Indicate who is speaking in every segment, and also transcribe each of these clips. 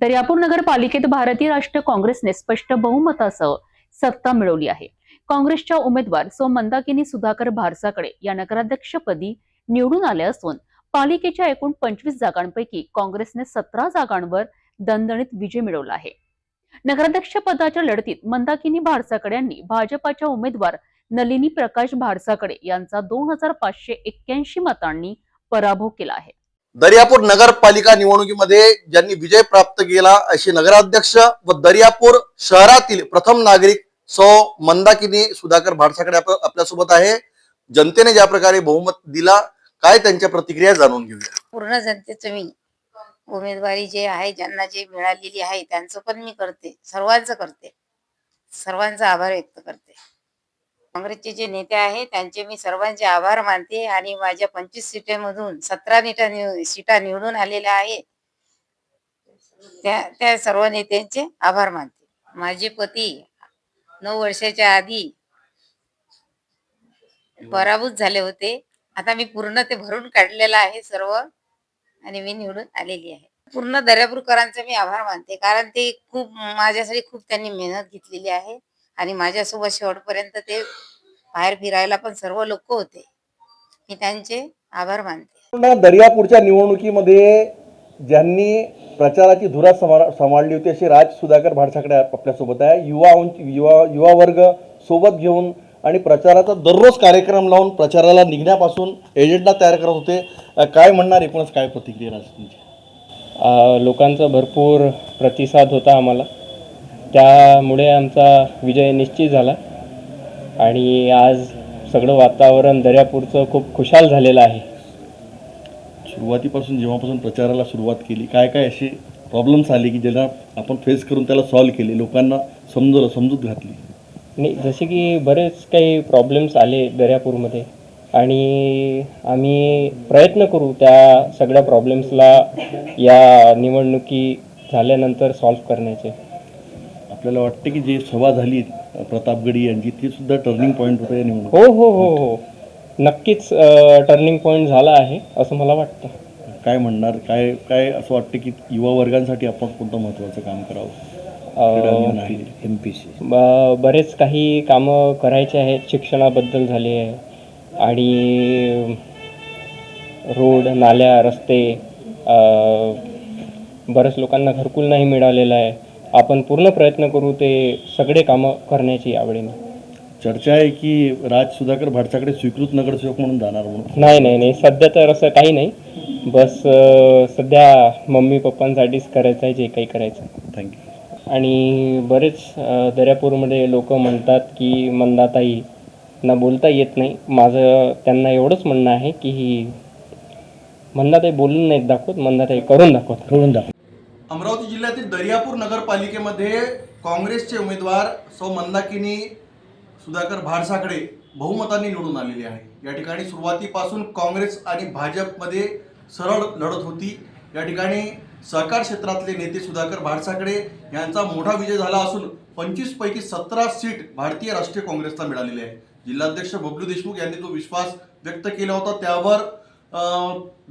Speaker 1: दर्यापूर नगरपालिकेत भारतीय राष्ट्रीय काँग्रेसने स्पष्ट बहुमतासह सत्ता मिळवली आहे. काँग्रेसच्या उमेदवार सो मंदाकिनी सुधाकर भारसाकडे या नगराध्यक्षपदी निवडून आले असून पालिकेच्या एकूण पंचवीस जागांपैकी काँग्रेसने सतरा जागांवर दणदणीत विजय मिळवला आहे. नगराध्यक्ष पदाच्या लढतीत मंदाकिनी भारसाकडे यांनी भाजपाच्या उमेदवार नलिनी प्रकाश भारसाकडे यांचा दोन हजार पाचशे एक्क्याऐंशी मतांनी पराभव केला आहे.
Speaker 2: दर्यापूर नगरपालिका निवडणुकीमध्ये ज्यांनी विजय प्राप्त केला असे नगराध्यक्ष व दर्यापूर शहरातील प्रथम नागरिक सौ मंदाकिनी सुधाकर भाडसाकडे आपल्यासोबत आहे. जनतेने ज्या प्रकारे बहुमत दिला काय त्यांच्या प्रतिक्रिया जाणून घेऊया.
Speaker 3: पूर्ण जनतेचं मी उमेदवारी जे आहे ज्यांना जे मिळालेली आहे त्यांचं पण मी करते. सर्वांचं करते. सर्वांचा आभार व्यक्त करते. काँग्रेसचे जे नेते आहे त्यांचे मी सर्वांचे आभार मानते आणि माझ्या पंचवीस सीटेमधून सतरा नेटा निव- सीटा निवडून आलेल्या आहे त्या त्या सर्व नेत्यांचे आभार मानते. माझे पती नऊ वर्षाच्या आधी पराभूत झाले होते. आता मी पूर्ण ते भरून काढलेलं आहे सर्व आणि मी निवडून आलेली आहे. पूर्ण दर्यापूरकरांचे मी आभार मानते. कारण ते खूप माझ्यासाठी खूप त्यांनी मेहनत घेतलेली आहे. आणि माझ्यासोबत शेवटपर्यंत ते बाहेर फिरायला पण सर्व लोक होते. मी त्यांचे आभार मानते.
Speaker 4: पूर्ण दर्यापूरच्या निवडणुकीमध्ये ज्यांनी प्रचाराची धुरा समा सांभाळली होती अशी राज सुधाकर भाडसाकडे आपल्यासोबत आहे. युवा युवा युवा वर्ग सोबत घेऊन आणि प्रचाराचा दररोज कार्यक्रम लावून प्रचाराला निघण्यापासून एजेंडा तयार करत होते. काय म्हणणार एकूणच काय प्रतिक्रिया राज तुमची?
Speaker 5: लोकांचा भरपूर प्रतिसाद होता आम्हाला. त्यामुळे आमचा विजय निश्चित झाला. आणि आज सगळं वातावरण दर्यापूरचं खूप खुशाल झालेलं आहे.
Speaker 4: सुरुवातीपासून जेव्हापासून प्रचाराला सुरुवात केली काय काय असे प्रॉब्लेम्स आले की ज्यांना आपण फेस करून त्याला सॉल्व्ह केले लोकांना समजवलं समजूत घातली?
Speaker 5: आणि जसे की बरेच काही प्रॉब्लेम्स आले दर्यापूरमध्ये. आणि आम्ही प्रयत्न करू त्या सगळ्या प्रॉब्लेम्सला या निवडणुकी झाल्यानंतर सॉल्व्ह करण्याचे.
Speaker 4: आपल्याला वाटते की जे सभा झाली प्रतापगडी यांची ती सुद्धा टर्निंग पॉईंट होतं या निवडणूक
Speaker 5: हो हो हो हो. नक्कीच टर्निंग पॉईंट झाला आहे असं मला वाटतं.
Speaker 4: काय म्हणणार? काय काय असं वाटतं की युवा वर्गांसाठी आपण कोणतं महत्त्वाचं काम करावं? एम पी सी
Speaker 5: बरेच काही कामं करायचे आहेत शिक्षणाबद्दल झाले आहे. आणि रोड नाल्या रस्ते बऱ्याच लोकांना घरकुल नाही मिळालेलं आहे. आपण पूर्ण प्रयत्न करू ते सगळे कामं करण्याची आवडेल
Speaker 4: चर्चा आहे की राज सुधाकर भाडसाकडे स्वीकृत नगरसेवक म्हणून जाणार म्हणून?
Speaker 5: नाही नाही नाही. सध्या तर असं काही नाही. बस अ, सध्या मम्मी पप्पांसाठीच करायचं आहे जे काही करायचं.
Speaker 4: थँक्यू
Speaker 5: आणि बरेच अ, दर्यापूरमध्ये लोक म्हणतात की मंदाताई ना बोलता येत नाही. माझं त्यांना एवढंच म्हणणं आहे की ही मंदाताई बोलून नाहीत दाखवत मंदाताई करून दाखवत
Speaker 4: कळून दाखव
Speaker 2: अमरावती जिल्ह्यातील दर्यापूर नगरपालिकेमध्ये काँग्रेसचे उमेदवार सौ मंदाकिनी सुधाकर भाडसाकडे बहुमताने निवडून आलेली आहे. या ठिकाणी सुरुवातीपासून काँग्रेस आणि भाजपमध्ये सरळ लढत होती. या ठिकाणी सहकार क्षेत्रातले नेते सुधाकर भाडसाकडे यांचा मोठा विजय झाला असून पंचवीसपैकी सतरा सीट भारतीय राष्ट्रीय काँग्रेसला मिळालेली आहे. जिल्हाध्यक्ष बबलू देशमुख यांनी जो विश्वास व्यक्त केला होता. त्यावर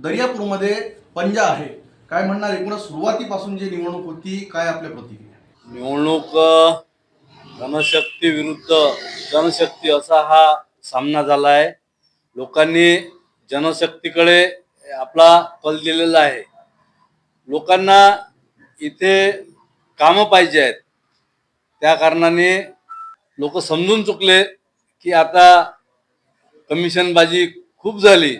Speaker 2: दर्यापूरमध्ये पंजा आहे. काय म्हणणार? एकूणच सुरुवातीपासून जी निवडणूक होती काय आपल्या प्रतिक्रिया?
Speaker 6: निवडणूक जनशक्ती विरुद्ध जनशक्ती असा हा सामना झाला आहे लोकांनी जनशक्तीकडे आपला कल दिलेला आहे. लोकांना इथे कामं पाहिजे आहेत. त्या कारणाने लोक समजून चुकले की आता कमिशनबाजी खूप झाली.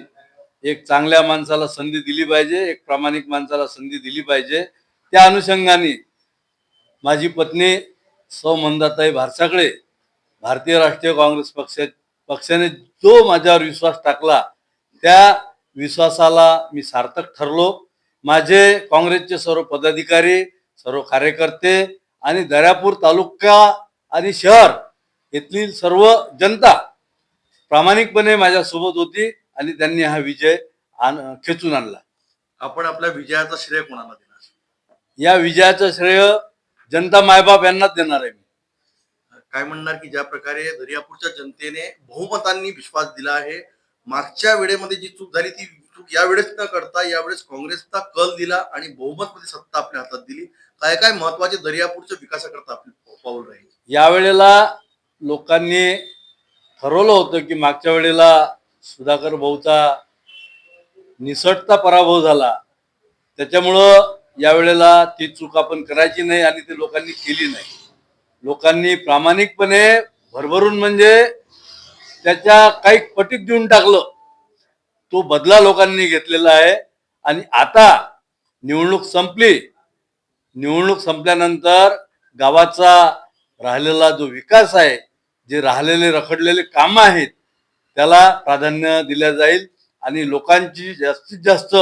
Speaker 6: एक चांगल्या माणसाला संधी दिली पाहिजे एक प्रामाणिक माणसाला संधी दिली पाहिजे. त्या अनुषंगाने माझी पत्नी सौ मंदाताई भारसाकडे भारतीय राष्ट्रीय काँग्रेस पक्ष पक्षाने जो माझ्यावर विश्वास टाकला त्या विश्वासाला मी सार्थक ठरलो. माझे काँग्रेसचे सर्व पदाधिकारी सर्व कार्यकर्ते आणि दर्यापूर तालुका आणि शहर येथील सर्व जनता प्रामाणिकपणे माझ्यासोबत होती. आणि त्यांनी हा विजय आण खेचून आणला.
Speaker 2: आपण आपल्या विजयाचा श्रेय कोणाला देणार?
Speaker 6: या विजयाचं श्रेय जनता मायबाप यांनाच देणार आहे मी.
Speaker 2: काय म्हणणार की ज्या प्रकारे दर्यापूरच्या जनतेने बहुमतांनी विश्वास दिला आहे मागच्या वेळेमध्ये जी चूक झाली ती चूक यावेळेस न करता यावेळेस काँग्रेसचा कल दिला आणि बहुमत मध्ये सत्ता आपल्या हातात दिली. काय काय महत्त्वाचे दर्यापूरच्या विकासाकरता आपले पाऊल राहील?
Speaker 6: यावेळेला लोकांनी ठरवलं होतं की मागच्या वेळेला सुधाकर भाऊचा निसटता पराभव झाला. त्याच्यामुळं यावेळेला ती चूक आपण करायची नाही आणि ती लोकांनी केली नाही. लोकांनी प्रामाणिकपणे भरभरून म्हणजे त्याच्या काही पटीत देऊन टाकलं. तो बदला लोकांनी घेतलेला आहे. आणि आता निवडणूक संपली. निवडणूक संपल्यानंतर गावाचा राहिलेला जो विकास आहे जे राहिलेले रखडलेले कामं आहेत त्याला प्राधान्य दिले जाईल आणि लोकांची जास्तीत जास्त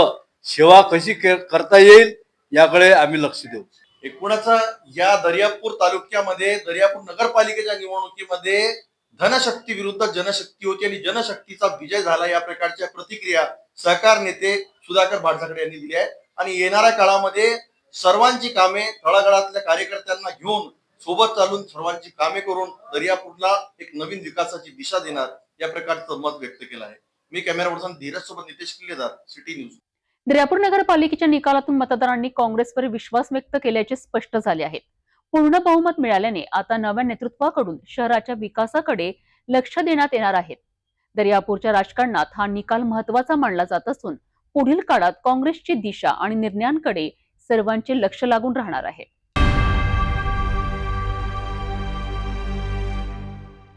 Speaker 6: सेवा कशी करता येईल याकडे आम्ही लक्ष देऊ.
Speaker 2: एकूणच या दर्यापूर तालुक्यामध्ये दर्यापूर नगरपालिकेच्या निवडणुकीमध्ये धनशक्ती विरुद्ध जनशक्ती होती आणि जनशक्तीचा विजय झाला या प्रकारच्या प्रतिक्रिया सहकार नेते सुधाकर भाटसाकडे यांनी दिली आहे. आणि येणाऱ्या काळामध्ये सर्वांची कामे तळागाळातल्या कार्यकर्त्यांना घेऊन सोबत चालून सर्वांची कामे करून दर्यापूरला एक नवीन विकासाची दिशा देणार या प्रकारचं मत व्यक्त केलं आहे. मी कॅमेरा पर्सन धीरज सोबत नितेश किल्लेदार सिटी न्यूज.
Speaker 1: दर्यापूर नगरपालिकेच्या निकालातून मतदारांनी काँग्रेसवर विश्वास व्यक्त केल्याचे स्पष्ट झाले आहे पूर्ण बहुमत मिळाल्याने आता नव्या नेतृत्वाकडून शहराच्या विकासाकडे लक्ष देण्यात येणार आहे. दर्यापूरच्या राजकारणात हा निकाल महत्त्वाचा मानला जात असून पुढील काळात काँग्रेसची दिशा आणि निर्णयांकडे सर्वांचे लक्ष लागून राहणार आहे.